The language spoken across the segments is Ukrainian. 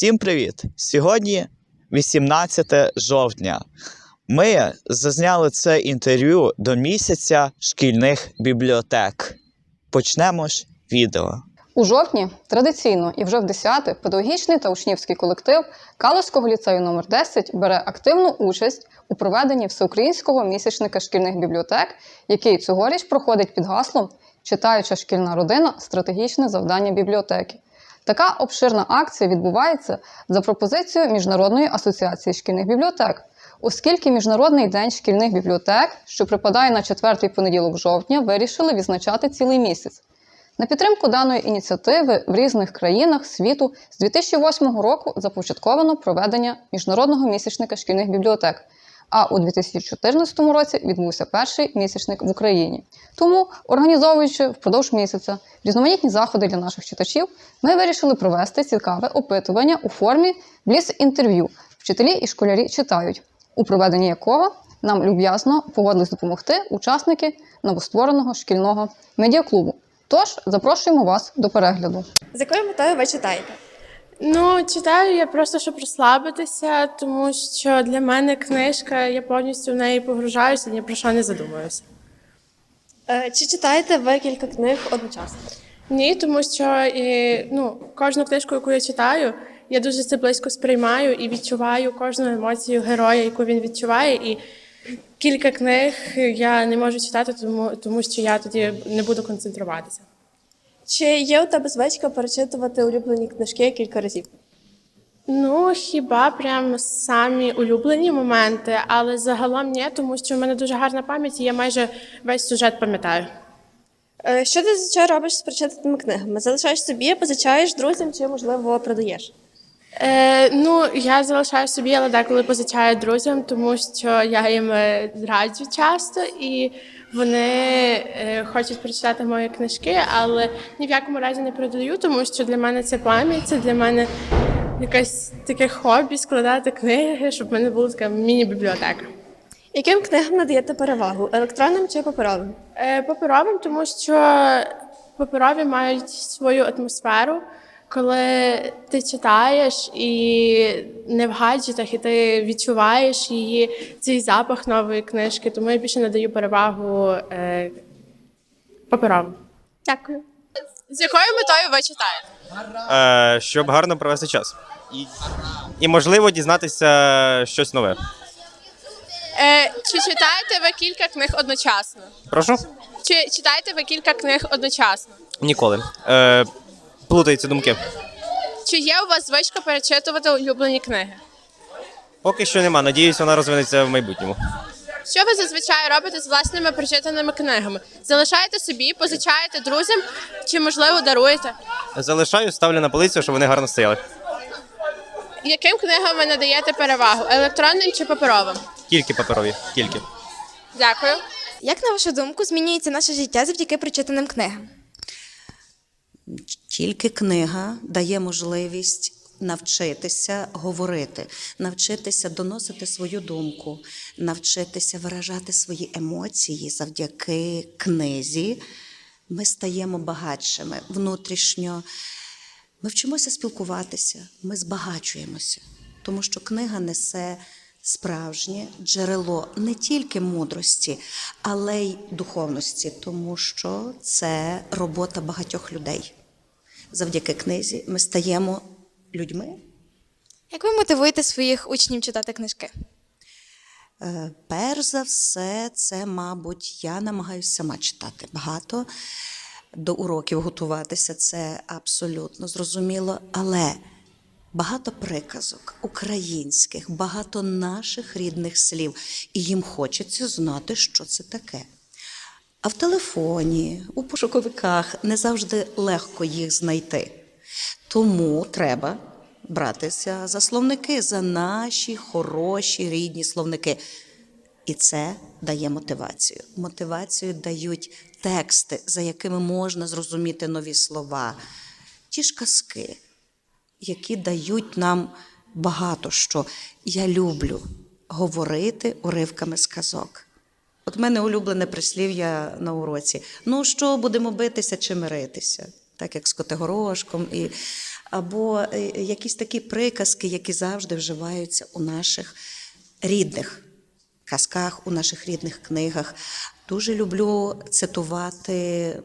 Всім привіт! Сьогодні 18 жовтня. Ми зазняли це інтерв'ю до місяця шкільних бібліотек. Почнемо ж відео. У жовтні традиційно і вже в 10-те педагогічний та учнівський колектив Калузького ліцею номер 10 бере активну участь у проведенні всеукраїнського місячника шкільних бібліотек, який цьогоріч проходить під гаслом Читаюча шкільна родина стратегічне завдання бібліотеки. Така обширна акція відбувається за пропозицією Міжнародної асоціації шкільних бібліотек, оскільки Міжнародний день шкільних бібліотек, що припадає на четвертий понеділок жовтня, вирішили відзначати цілий місяць. На підтримку даної ініціативи в різних країнах світу з 2008 року започатковано проведення міжнародного місячника шкільних бібліотек. А у 2014 році відбувся перший місячник в Україні. Тому, організовуючи впродовж місяця різноманітні заходи для наших читачів, ми вирішили провести цікаве опитування у формі бліц-інтерв'ю. Вчителі і школярі читають, у проведенні якого нам люб'язно погодились допомогти учасники новоствореного шкільного медіаклубу. Тож запрошуємо вас до перегляду. З якою метою ви читаєте? Ну, читаю я просто щоб розслабитися, тому що для мене книжка, я повністю в неї погружаюся, ні про що не задумуюся. Е, Чи читаєте ви кілька книг одночасно? Ні, тому що і, ну, кожну книжку, яку я читаю, я дуже це близько сприймаю і відчуваю кожну емоцію героя, яку він відчуває. І кілька книг я не можу читати, тому, тому що я тоді не буду концентруватися. Чи є у тебе звичка перечитувати улюблені книжки кілька разів? Ну, хіба прям самі улюблені моменти, але загалом ні, тому що в мене дуже гарна пам'ять, і я майже весь сюжет пам'ятаю. Е, Що ти зазвичай робиш з прочитаними книгами? Залишаєш собі, позичаєш друзям чи, можливо, продаєш? Е, ну, я залишаю собі, але деколи позичаю друзям, тому що я їм е, раджу часто, і вони е, хочуть прочитати мої книжки, але ні в якому разі не продаю, тому що для мене це пам'ять, це для мене якесь таке хобі складати книги, щоб в мене була така міні-бібліотека. Яким книгам надаєте перевагу? Електронним чи паперовим? Е, Паперовим, тому що паперові мають свою атмосферу, коли ти читаєш і не в гаджетах, і ти відчуваєш її, цей запах нової книжки. Тому я більше надаю перевагу е, паперовим. Дякую. З якою метою ви читаєте? е, щоб гарно провести час. І, і можливо дізнатися щось нове. Е, чи читаєте ви кілька книг одночасно? Прошу? Чи читаєте ви кілька книг одночасно? Ніколи. Е, плутаються думки. Чи є у вас звичка перечитувати улюблені книги? Поки що нема. Надіюсь, вона розвинеться в майбутньому. Що ви зазвичай робите з власними прочитаними книгами? Залишаєте собі, позичаєте друзям чи, можливо, даруєте? Залишаю, ставлю на полицю, щоб вони гарно стояли. Яким книгам ви надаєте перевагу? Електронним чи паперовим? Тільки паперові, тільки. Дякую. Як на вашу думку змінюється наше життя завдяки прочитаним книгам? Тільки книга дає можливість навчитися говорити, навчитися доносити свою думку, навчитися виражати свої емоції завдяки книзі. Ми стаємо багатшими внутрішньо. Ми вчимося спілкуватися, ми збагачуємося, тому що книга несе справжнє джерело не тільки мудрості, але й духовності, тому що це робота багатьох людей. Завдяки книзі ми стаємо людьми. Як ви мотивуєте своїх учнів читати книжки? Е, Перш за все, це, мабуть, я намагаюся сама читати багато. До уроків готуватися це абсолютно зрозуміло. Але багато приказок українських, багато наших рідних слів, і їм хочеться знати, що це таке. А в телефоні, у пошуковиках не завжди легко їх знайти. Тому треба братися за словники, за наші хороші рідні словники. І це дає мотивацію. Мотивацію дають тексти, за якими можна зрозуміти нові слова, ті ж казки, які дають нам багато що. Я люблю говорити уривками з казок. От в мене улюблене прислів'я на уроці. Ну що, будемо битися чи миритися? так як з Котигорошком, і, або е, якісь такі приказки, які завжди вживаються у наших рідних казках, у наших рідних книгах. Дуже люблю цитувати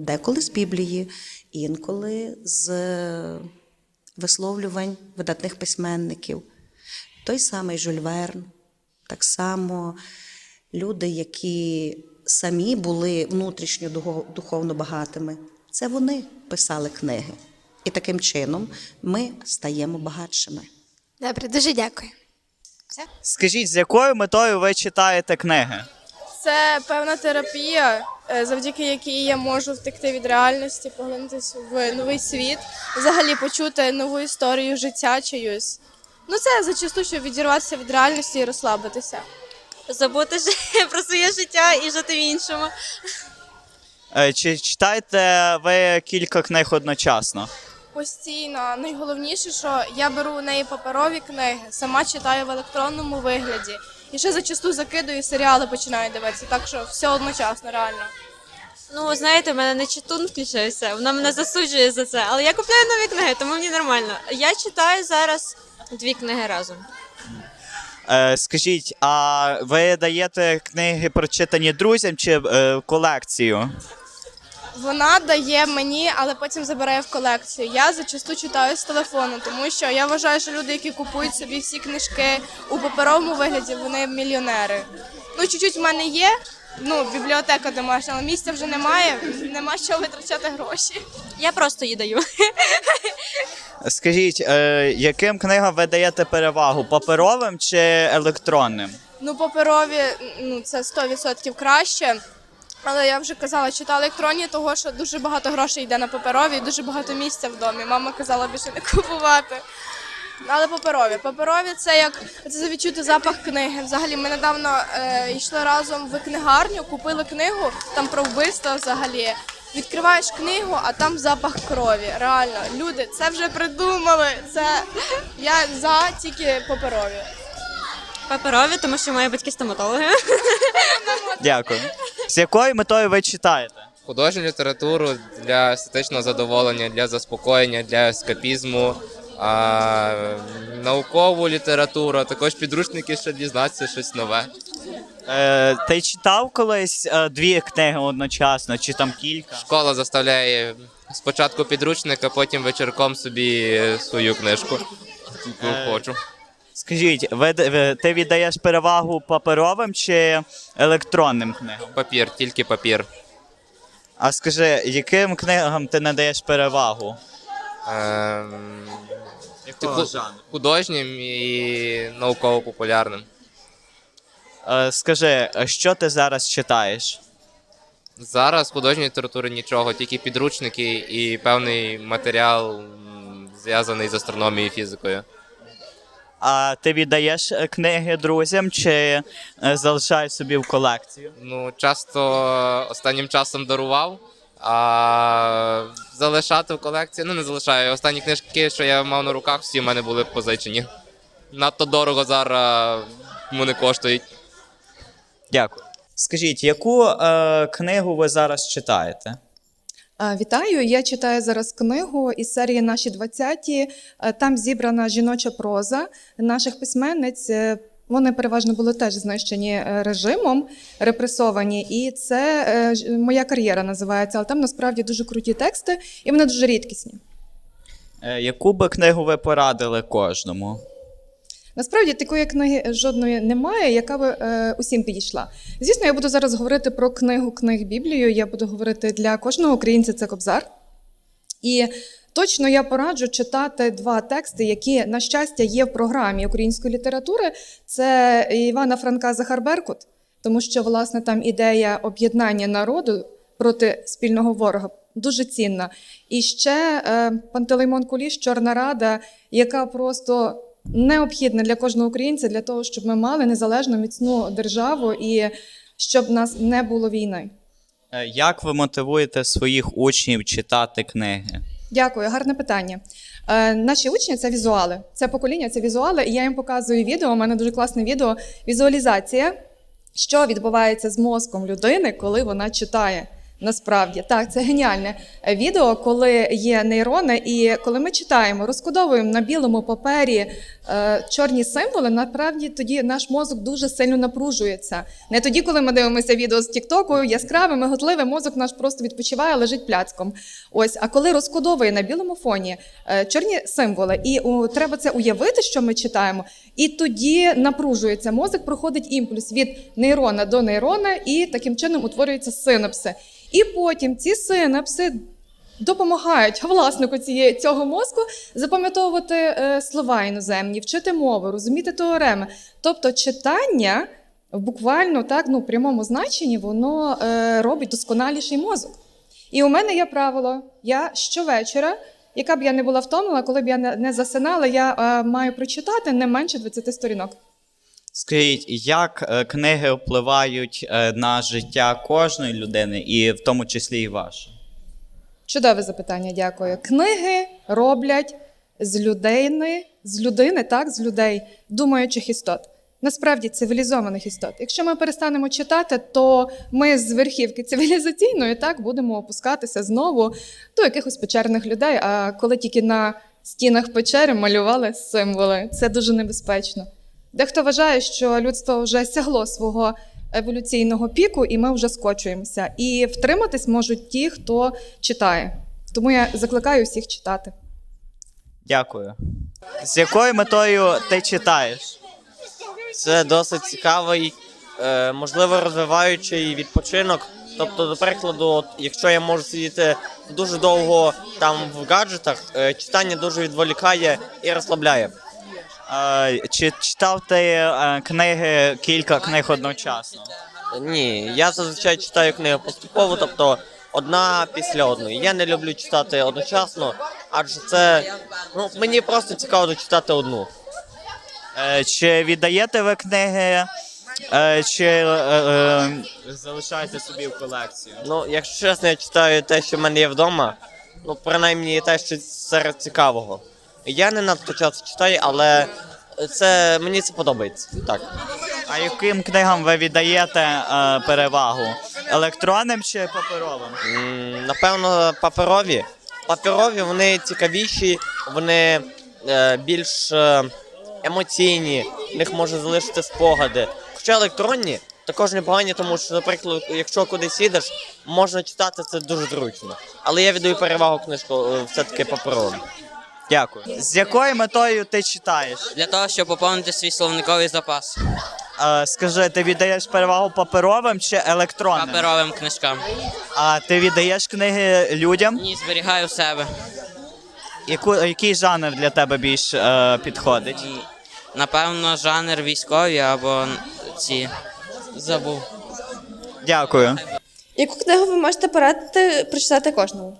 деколи з Біблії, інколи з висловлювань видатних письменників. Той самий Жюль Верн, так само люди, які самі були внутрішньо духовно багатими, це вони писали книги. І таким чином ми стаємо багатшими. Добре, дуже дякую. Скажіть, з якою метою ви читаєте книги? Це певна терапія, е, завдяки якій я можу втекти від реальності, поглинутися в новий світ, взагалі почути нову історію життя чиюсь. Ну це зачасту, щоб відірватися від реальності і розслабитися. Забути про своє життя і жити в іншому. Е, Чи читаєте ви кілька книг одночасно? Постійно найголовніше, що я беру у неї паперові книги, сама читаю в електронному вигляді. І ще зачасту закидую серіали, починаю дивитися, так що все одночасно, реально. Ну, знаєте, в мене не читун включився, вона мене засуджує за це. Але я купляю нові книги, тому мені нормально. Я читаю зараз дві книги разом. Е, Скажіть, а ви даєте книги прочитані друзям чи е, колекцію? Вона дає мені, але потім забирає в колекцію. Я зачасту читаю з телефону, тому що я вважаю, що люди, які купують собі всі книжки у паперовому вигляді, вони мільйонери. Ну, чуть-чуть в мене є. Ну, бібліотека домашня, але місця вже немає, нема що витрачати гроші. Я просто її даю. Скажіть, е, яким книгам ви даєте перевагу? Паперовим чи електронним? Ну, паперові ну, це 100% краще. Але я вже казала, читала електронні, того що дуже багато грошей йде на паперові і дуже багато місця в домі. Мама казала більше не купувати. Але паперові. Паперові це як це відчути запах книги. Взагалі, ми недавно е, йшли разом в книгарню, купили книгу там про вбивство взагалі. Відкриваєш книгу, а там запах крові. Реально, люди це вже придумали. Це я за тільки паперові. Паперові, тому що мої батьки стоматологи. Дякую. З якою метою ви читаєте? художню літературу для естетичного задоволення, для заспокоєння, для ескапізму, а, наукову літературу, а також підручники, щоб дізнатися щось нове. Е, ти читав колись е, дві книги одночасно, чи там кілька? Школа заставляє спочатку підручник, а потім вечірком собі свою книжку. Яку Е, хочу. Скажіть, ви, ви- ти віддаєш перевагу паперовим чи електронним книгам? Папір, тільки папір. А скажи, яким книгам ти надаєш перевагу? Ем, Якого Типу- жанру? художнім і науково-популярним. Е, скажи, а що ти зараз читаєш? Зараз художньої літератури нічого, тільки підручники і певний матеріал м, зв'язаний з астрономією і фізикою. А ти віддаєш е, книги друзям чи е, залишаєш собі в колекцію? Ну, часто останнім часом дарував, а залишати в колекції, ну не залишаю. Останні книжки, що я мав на руках, всі в мене були позичені. Надто дорого зараз вони коштують. Дякую. Скажіть, яку е, книгу ви зараз читаєте? Вітаю! Я читаю зараз книгу із серії Наші 20-ті. Е, Там зібрана жіноча проза наших письменниць. Вони переважно були теж знищені е, режимом, репресовані, і це е, моя кар'єра називається. Але там насправді дуже круті тексти, і вони дуже рідкісні. Е, яку би книгу ви порадили кожному? Насправді такої книги жодної немає, яка би е, усім підійшла. Звісно, я буду зараз говорити про книгу книг Біблію. Я буду говорити для кожного українця це Кобзар. І точно я пораджу читати два тексти, які, на щастя, є в програмі української літератури. Це Івана Франка Захар Беркут, тому що власне там ідея об'єднання народу проти спільного ворога дуже цінна. І ще е, Пантелеймон Куліш, Чорна Рада, яка просто необхідна для кожного українця для того, щоб ми мали незалежну міцну державу і щоб нас не було війни. Е, як ви мотивуєте своїх учнів читати книги? Дякую, гарне питання. Е, наші учні це візуали. Це покоління, це візуали. І я їм показую відео. У мене дуже класне відео. Візуалізація, що відбувається з мозком людини, коли вона читає. Насправді так, це геніальне е, відео, коли є нейрони, і коли ми читаємо, розкодовуємо на білому папері е, чорні символи, насправді тоді наш мозок дуже сильно напружується. Не тоді, коли ми дивимося відео з Тіктоку, яскраве, миготливе, мозок наш просто відпочиває, лежить пляцком. Ось, а коли розкодовує на білому фоні е, чорні символи, і о, треба це уявити, що ми читаємо, і тоді напружується мозок, проходить імпульс від нейрона до нейрона, і таким чином утворюються синапси. І потім ці синапси допомагають власнику цієї цього мозку запам'ятовувати е, слова іноземні, вчити мови, розуміти теореми. Тобто читання в буквально так, ну, прямому значенні, воно е, робить досконаліший мозок. І у мене є правило: я щовечора, яка б я не була втомлена, коли б я не засинала, я е, маю прочитати не менше 20 сторінок. Скажіть, як е, книги впливають е, на життя кожної людини, і в тому числі і ваше? Чудове запитання, дякую. Книги роблять з людини, з людини, так, з людей, думаючих істот. Насправді цивілізованих істот. Якщо ми перестанемо читати, то ми з верхівки цивілізаційної так будемо опускатися знову до якихось печерних людей. А коли тільки на стінах печери малювали символи, це дуже небезпечно. Дехто вважає, що людство вже сягло свого еволюційного піку, і ми вже скочуємося. І втриматись можуть ті, хто читає. Тому я закликаю всіх читати. Дякую. З якою метою ти читаєш? Це досить цікавий, е, можливо, розвиваючий відпочинок. Тобто, до прикладу, от, якщо я можу сидіти дуже довго там в гаджетах, е, читання дуже відволікає і розслабляє. Чи читав ти е, книги, кілька книг одночасно? Ні, я зазвичай читаю книги поступово, тобто одна після одної. Я не люблю читати одночасно, адже це ну, мені просто цікаво дочитати одну. Е, Чи віддаєте ви книги, е, чи е, залишаєте собі в колекцію? Ну, якщо чесно, я читаю те, що в мене є вдома. Ну, принаймні те, що серед цікавого. Я не надто часто читаю, але це мені це подобається. Так. А яким книгам ви віддаєте е, перевагу? Електронним чи паперовим? М, Напевно, паперові. Паперові вони цікавіші, вони е, більш е, емоційні, в них може залишити спогади. Хоча електронні також непогані, тому що, наприклад, якщо кудись їдеш, можна читати це дуже зручно. Але я віддаю перевагу книжку е, все-таки паперовим. Дякую. З якою метою ти читаєш? Для того, щоб поповнити свій словниковий запас Е, скажи, ти віддаєш перевагу паперовим чи електронним? паперовим книжкам. А ти віддаєш книги людям? Ні, зберігаю в себе. Яку, який жанр для тебе більш е, підходить? Напевно, жанр військові або ці. Забув. Дякую. Яку книгу ви можете порадити прочитати кожному?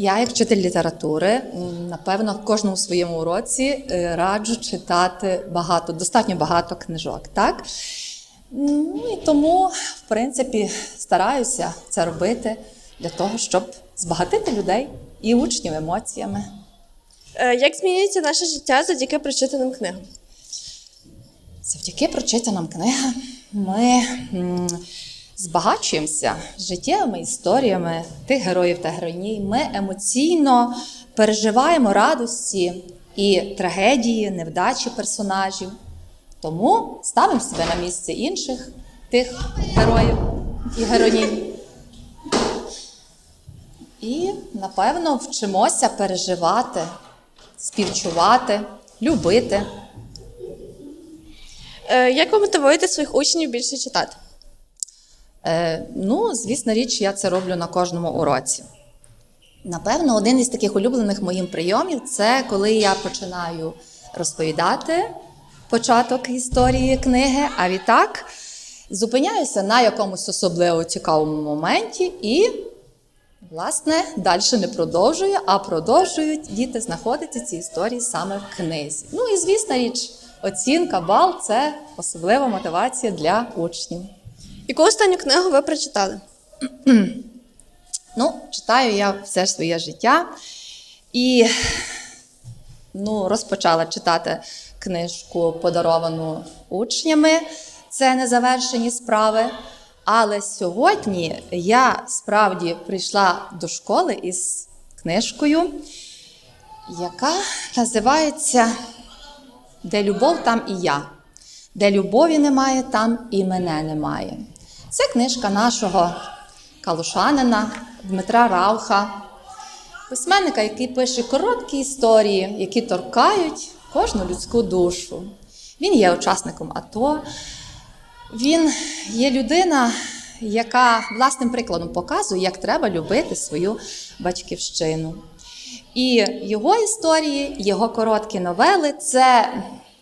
Я, як вчитель літератури, напевно, в кожному своєму уроці е, раджу читати багато, достатньо багато книжок. Так? Ну і тому, в принципі, стараюся це робити для того, щоб збагатити людей і учнів емоціями. Е, Як змінюється наше життя завдяки прочитаним книгам? Завдяки прочитаним книгам ми збагачуємося життєвими історіями тих героїв та героїнь. Ми емоційно переживаємо радості і трагедії, невдачі персонажів. Тому ставимо себе на місце інших тих героїв і героїнь. І, напевно, вчимося переживати, співчувати, любити. Е, Як ви мотивуєте своїх учнів більше читати? Е, ну, звісно річ, я це роблю на кожному уроці. Напевно, один із таких улюблених моїм прийомів це коли я починаю розповідати початок історії книги, а відтак зупиняюся на якомусь особливо цікавому моменті і, власне, далі не продовжую, а продовжують діти знаходити ці історії саме в книзі. Ну і звісно річ, оцінка, бал це особлива мотивація для учнів. Яку останню книгу ви прочитали? Ну, читаю я все своє життя і ну, розпочала читати книжку, подаровану учнями. Це незавершені справи. Але сьогодні я справді прийшла до школи із книжкою, яка називається Де любов, там і я. Де любові немає, там і мене немає. Це книжка нашого калушанина Дмитра Рауха, письменника, який пише короткі історії, які торкають кожну людську душу. Він є учасником АТО. Він є людина, яка власним прикладом показує, як треба любити свою батьківщину. І його історії, його короткі новели це,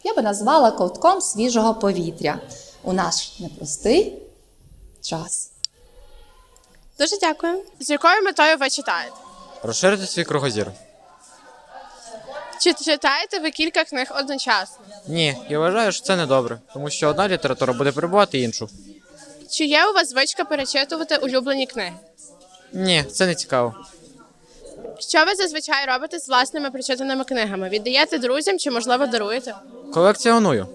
я би назвала ковтком свіжого повітря у наш непростий час. Дуже дякую. З якою метою ви читаєте? Розширити свій кругозір. Чи читаєте ви кілька книг одночасно? Ні, я вважаю, що це не добре, тому що одна література буде перебувати іншу. Чи є у вас звичка перечитувати улюблені книги? Ні, це не цікаво. Що ви зазвичай робите з власними прочитаними книгами? Віддаєте друзям чи, можливо, даруєте? Колекціоную.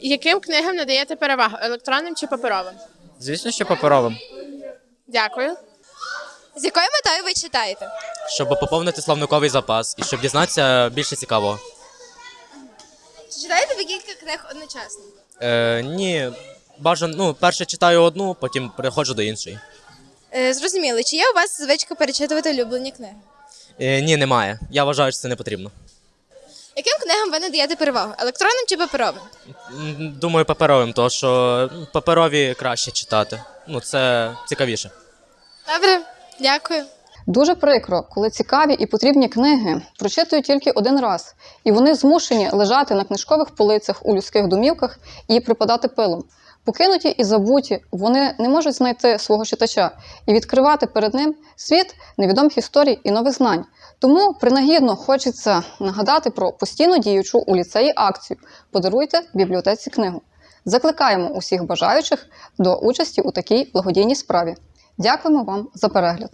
Яким книгам надаєте перевагу електронним чи паперовим? Звісно, що паперовим. Дякую. З якою метою ви читаєте? щоб поповнити словниковий запас і щоб дізнатися більше цікавого. Чи читаєте ви кілька книг одночасно? Е, ні, бажано, ну, перше читаю одну, потім переходжу до іншої. Е, зрозуміло, чи є у вас звичка перечитувати улюблені книги? Е, ні, немає. Я вважаю, що це не потрібно. Яким книгам ви надаєте перевагу? Електронним чи паперовим? М, Думаю, паперовим, тому що паперові краще читати. Ну, це цікавіше. Добре, дякую. Дуже прикро, коли цікаві і потрібні книги прочитують тільки один раз, і вони змушені лежати на книжкових полицях у людських домівках і припадати пилом. Покинуті і забуті, вони не можуть знайти свого читача і відкривати перед ним світ невідомих історій і нових знань. Тому принагідно хочеться нагадати про постійно діючу у ліцеї акцію Подаруйте бібліотеці книгу. Закликаємо усіх бажаючих до участі у такій благодійній справі. Дякуємо вам за перегляд.